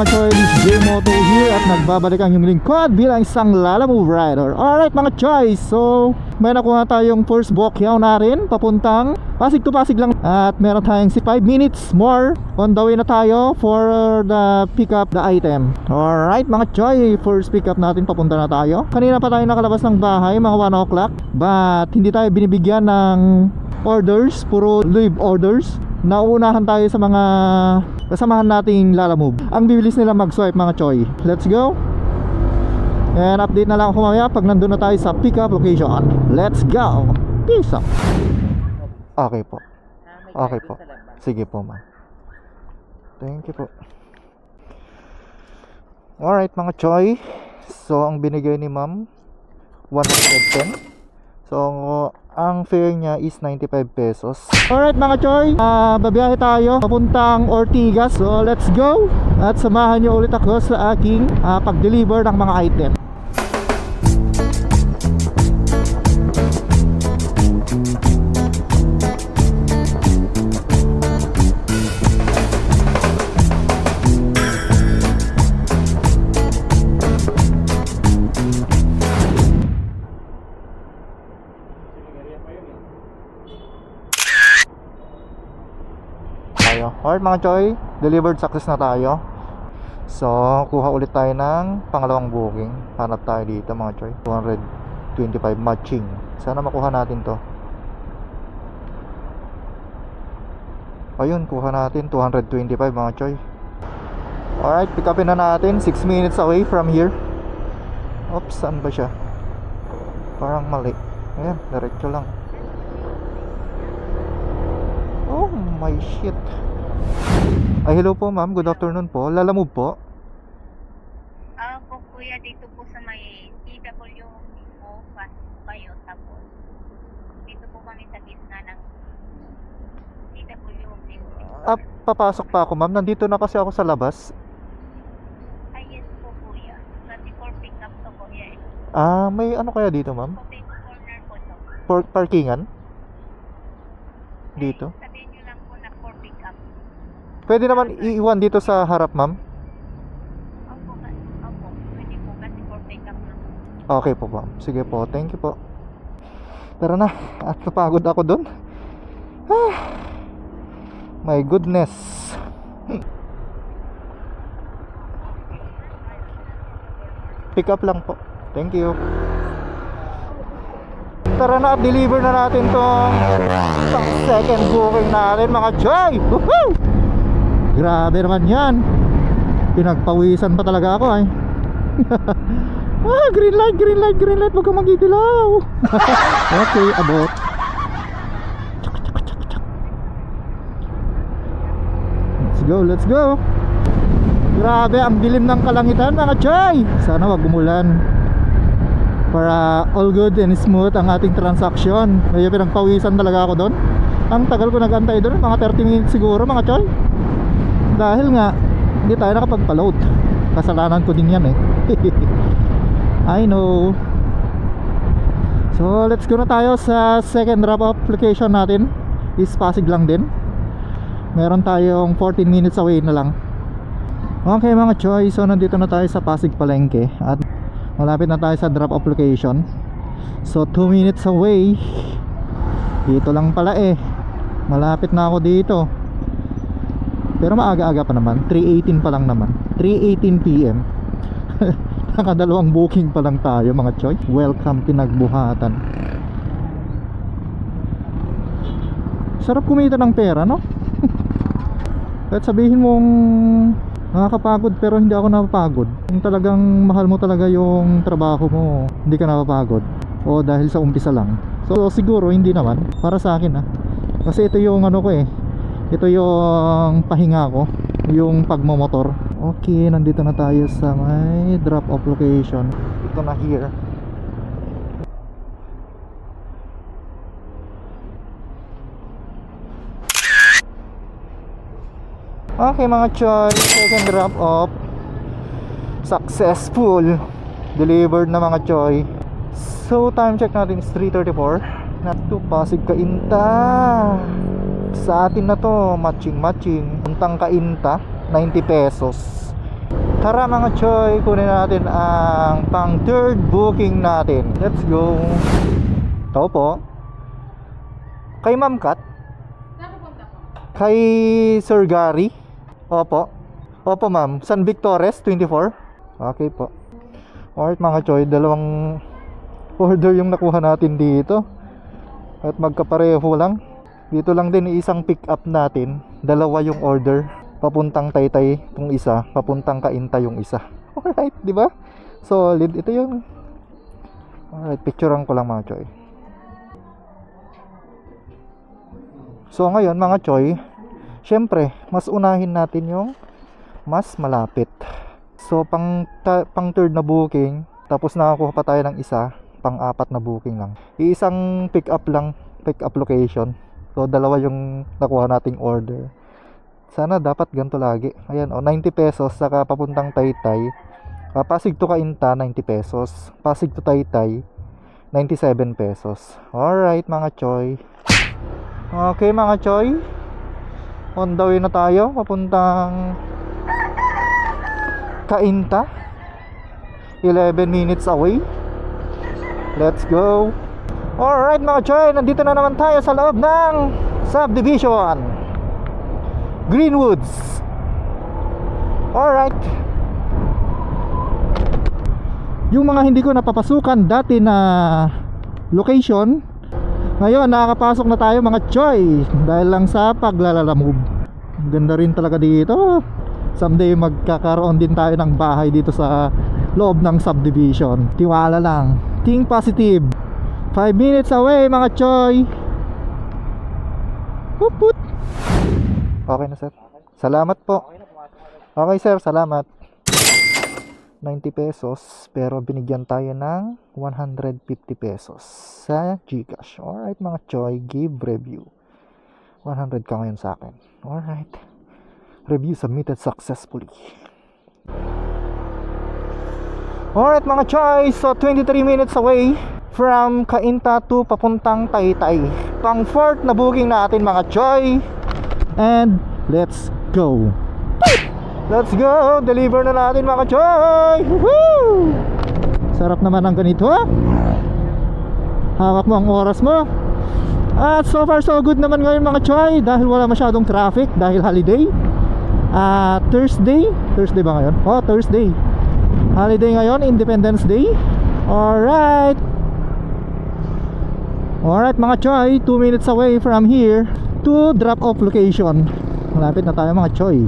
mga choy, J-Moto here at nagbabalik ang yung lingkod bilang isang Lala Move Rider. Alright mga choy, so may nakuha tayong first bokyaw na rin papuntang Pasig to Pasig lang. At meron tayong 5 minutes more. On the way na tayo for the pick up the item. Alright mga choy, first pick up natin papunta na tayo. Kanina pa tayo nakalabas ng bahay mga 1 o'clock. But hindi tayo binibigyan ng orders, puro leave orders nauunahan tayo sa mga kasamahan nating lalamove ang bibilis nila mag-swipe mga choy. Let's go. And update na lang ako mamaya pag nandun na tayo sa pick up location. Let's go. Peace out. Okay po. Okay po. Sige po ma thank you po. Alright mga choy. So ang binigay ni ma'am 110 So, ang fare niya is 95 pesos. Alright mga choy, uh, babiyahe tayo papuntang Ortigas. So, let's go! At samahan niyo ulit ako sa aking ah, pag-deliver ng mga item. Alright mga choy, delivered success na tayo. So, kuha ulit tayo ng pangalawang booking. Hanap tayo dito mga choy. 225 matching. Sana makuha natin to. Ayun, kuha natin 225 mga choy. Alright, pick upin na natin. 6 minutes away from here. Oops, saan ba siya? Parang mali. Ayan, diretso lang. Oh my shit. Ay, hello po ma'am. Good afternoon po. Lalamove po. Ah, po kuya, dito po sa may TW pasok kayo, tapos dito po kami sa gitna ng TW Ah, papasok pa ako ma'am. Nandito na kasi ako sa labas. Ay, yes po kuya. 24 pick up to kuya. eh. Ah, may ano kaya dito ma'am? Open corner po to. For parkingan? Dito? Ay, sabihin nyo lang po na for pick up. Pwede naman iiwan dito sa harap ma'am. Opo, opo. Pwede po kasi for pick up na. Okay po ma'am. Sige po. Thank you po. Tara na. At napagod ako doon. Ah, my goodness. Pick up lang po. Thank you. Tara na at deliver na natin tong second booking natin mga choy. Woohoo! Grabe naman yan. Pinagpawisan pa talaga ako ay. ah, green light, green light, green light. Huwag kang magigilaw. okay, abot. Let's go, let's go. Grabe, ang dilim ng kalangitan mga choy. Sana wag umulan. Para all good and smooth ang ating transaction. Medyo pinagpawisan talaga ako doon. Ang tagal ko nagantay doon, mga 30 minutes siguro mga choy. Dahil nga, hindi tayo nakapagpa-load. Kasalanan ko din yan eh. I know. So, let's go na tayo sa second drop off location natin. Is Pasig lang din. Meron tayong 14 minutes away na lang. Okay mga choy, so nandito na tayo sa Pasig Palengke at malapit na tayo sa drop off location. So 2 minutes away. Dito lang pala eh. Malapit na ako dito. Pero maaga-aga pa naman, 3.18 pa lang naman. 3.18 PM. Nakadalawang booking pa lang tayo mga choy. Welcome pinagbuhatan. Sarap kumita ng pera, no? Kahit sabihin mong nakakapagod pero hindi ako napapagod. Kung talagang mahal mo talaga yung trabaho mo, hindi ka napapagod. O dahil sa umpisa lang. So siguro hindi naman para sa akin ah. Kasi ito yung ano ko eh. Ito yung pahinga ko, yung pagmomotor. Okay, nandito na tayo sa may drop off location. Ito na here. Okay mga choy, second drop off Successful Delivered na mga choy So time check natin is 3.34 Not to Pasig Kainta Sa atin na to Matching matching Puntang Kainta 90 pesos Tara mga choy, kunin natin ang pang third booking natin. Let's go. Ito po. Kay Ma'am Kat. Kay Sir Gary. Opo. Opo ma'am. San Victores 24. Okay po. Alright mga choy, dalawang order yung nakuha natin dito. At magkapareho lang. Dito lang din isang pick up natin. Dalawa yung order. Papuntang Taytay tong isa, papuntang Kainta yung isa. Alright, di ba? Solid. Ito yung Alright, picturean ko lang mga choy. So ngayon mga choy, syempre, mas unahin natin yung mas malapit. So pang pang third na booking, tapos nakakuha pa tayo ng isa, pang apat na booking lang. Iisang pick up lang, pick up location. So dalawa yung nakuha nating order. Sana dapat ganito lagi. Ayan, oh, 90 pesos saka papuntang Taytay. Ah, Pasig to Kainta 90 pesos. Pasig to Taytay 97 pesos. Alright mga choy. Okay mga choy. On the way na tayo papuntang Kainta. 11 minutes away. Let's go. Alright mga choy, nandito na naman tayo sa loob ng subdivision. Greenwoods. Alright. Yung mga hindi ko napapasukan dati na location, ngayon nakakapasok na tayo mga choy dahil lang sa paglalalamove. Ganda rin talaga dito. Someday magkakaroon din tayo ng bahay dito sa loob ng subdivision. Tiwala lang. Think positive. 5 minutes away mga choy. Woop. Okay na sir. Salamat po. Okay sir, salamat. 90 pesos pero binigyan tayo ng 150 pesos sa Gcash. Alright mga choy, give review. 100 ka ngayon sa akin. Alright. Review submitted successfully. Alright mga choy, so 23 minutes away from Kainta to papuntang Taytay. Pang fourth na booking natin mga choy. And let's go. Let's go! Deliver na natin mga choy! Woohoo! Sarap naman ang ganito. Hawak mo ang oras mo. At so far so good naman ngayon mga choy dahil wala masyadong traffic dahil holiday. Ah, Thursday. Thursday ba ngayon? Oh, Thursday. Holiday ngayon, Independence Day. Alright. Alright mga choy, 2 minutes away from here to drop off location. Malapit na tayo mga choy.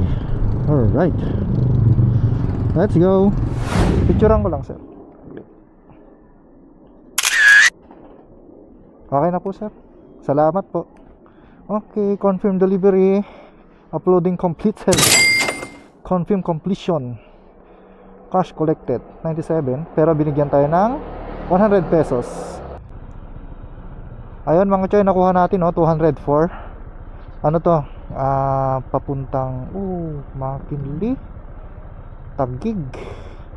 Alright. Let's go. Picturean ko lang sir. Okay na po sir. Salamat po. Okay, confirm delivery. Uploading completed. Confirm completion. Cash collected 97 pero binigyan tayo ng 100 pesos. Ayun mga choy, nakuha natin oh, 204. Ano to? Ah, papuntang oh, Makinli. Tagig.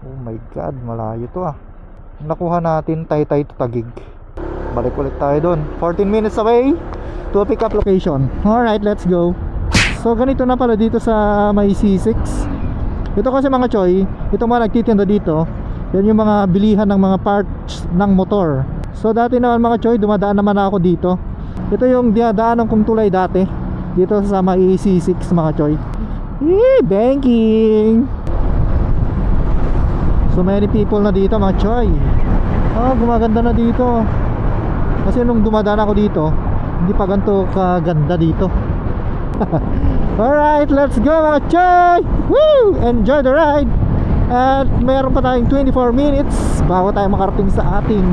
Oh my god, malayo to ah. Nakuha natin Taytay to Tagig. Balik ulit tayo doon. 14 minutes away to a pick up location. Alright, let's go. So ganito na pala dito sa may C6. Ito kasi mga choy, ito mga nagtitinda dito, yan yung mga bilihan ng mga parts ng motor. So dati naman mga choy, dumadaan naman ako dito. Ito yung dinadaanan kong tulay dati. Dito sa may C6 mga choy. Eh, banking! So many people na dito mga choy. Oh, gumaganda na dito. Kasi nung dumadaan ako dito, hindi pa ganito kaganda dito. Alright, let's go mga choy! Woo! Enjoy the ride! At meron pa tayong 24 minutes bago tayo makarating sa ating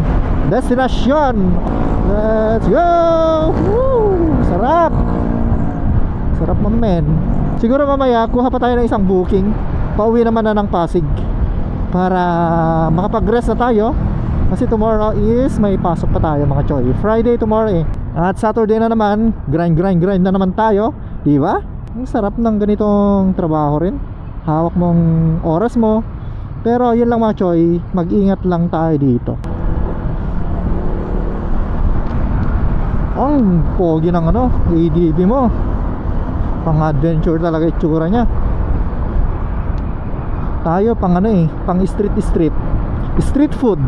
destination. Let's go! Woo! Sarap! Sarap man men. Siguro mamaya kuha pa tayo ng isang booking. Pauwi naman na ng Pasig para makapag-rest na tayo kasi tomorrow is may pasok pa tayo mga choy. Friday tomorrow eh. At Saturday na naman, grind grind grind na naman tayo, di ba? Ang sarap ng ganitong trabaho rin. Hawak mong oras mo. Pero yun lang mga choy, mag-ingat lang tayo dito. Ang pogi ng ano, ADB mo. Pang adventure talaga itsura niya. Tayo pang ano eh, pang street street. Street food.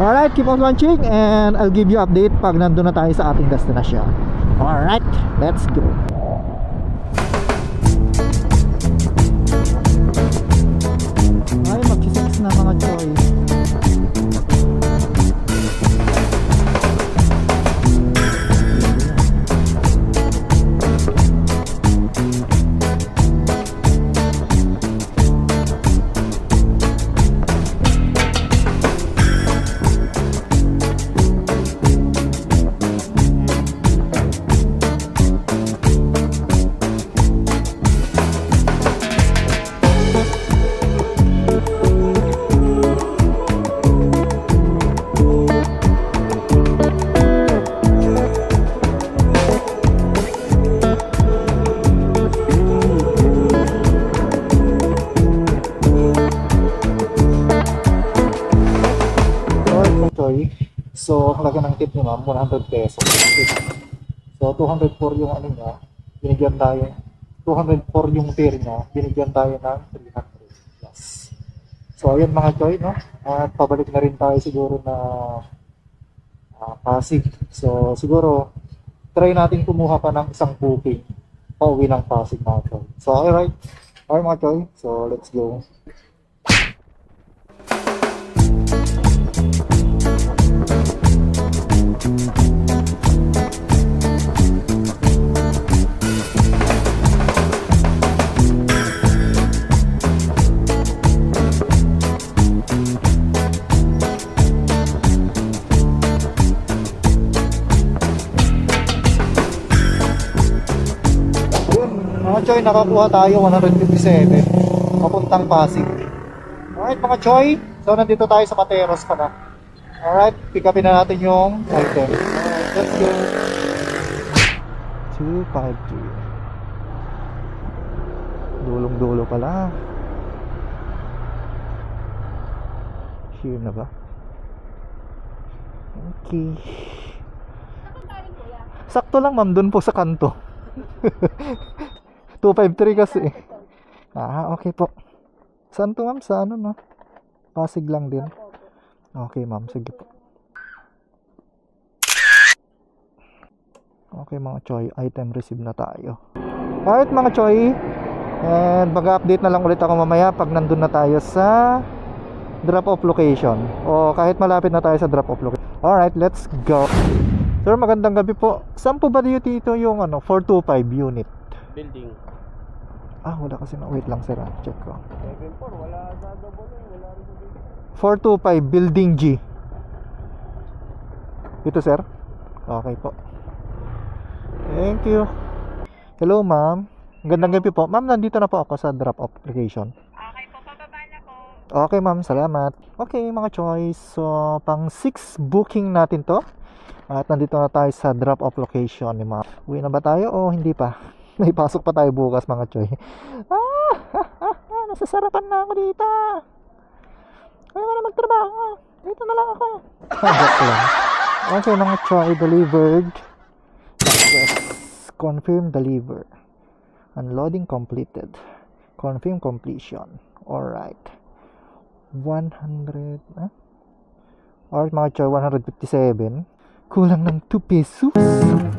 Alright, keep on watching and I'll give you update pag nandun na tayo sa ating destination. Alright, let's go. Ang laga ng tip ni ma'am, 100 pesos. So, 204 yung ano niya, binigyan tayo. 204 yung tier niya, binigyan tayo ng 300 plus. So, ayun mga choy, no? At pabalik na rin tayo siguro na ah, Pasig. So, siguro, try natin kumuha pa ng isang booking pauwi ng Pasig mga choy. So, alright. Alright mga choy. So, let's go. Choy, nakakuha tayo 157 papuntang Pasig. Alright mga Choy, so nandito tayo sa Pateros pa na. Alright, pick upin na natin yung item. Alright, let's go. 253 Dulong-dulo pala. Sure na ba? Okay. Sakto lang ma'am, dun po sa kanto. 253 kasi. Ah, okay po. Saan to ma'am? Sa ano no? Pasig lang din. Okay ma'am, sige po. Okay mga choy, item receive na tayo. Alright mga choy, and mag-update na lang ulit ako mamaya pag nandun na tayo sa drop-off location. O kahit malapit na tayo sa drop-off location. Alright, let's go. Sir, magandang gabi po. Saan po ba dito yung ano, 425 unit? building. Ah, wala kasi na. Wait lang sir, ah. check ko. 7-4, wala sa double A, wala rin sa building. 425 Building G. Ito sir? Okay po. Thank you. Hello ma'am. Gandang gabi po. Ma'am, nandito na po ako sa drop-off application. Okay po, pababa na po. Okay ma'am, salamat. Okay mga choice. So, pang 6 booking natin to. At nandito na tayo sa drop-off location ni ma'am. Uwi na ba tayo o hindi pa? May pasok pa tayo bukas mga choy. Ah, nasasarapan na ako dito. Ayaw na magtrabaho. Dito na lang ako. Joke lang. Okay mga choy, delivered. Yes. Confirm deliver. Unloading completed. Confirm completion. Alright. 100. Ah? Alright mga choy, 157. Kulang ng 2 pesos.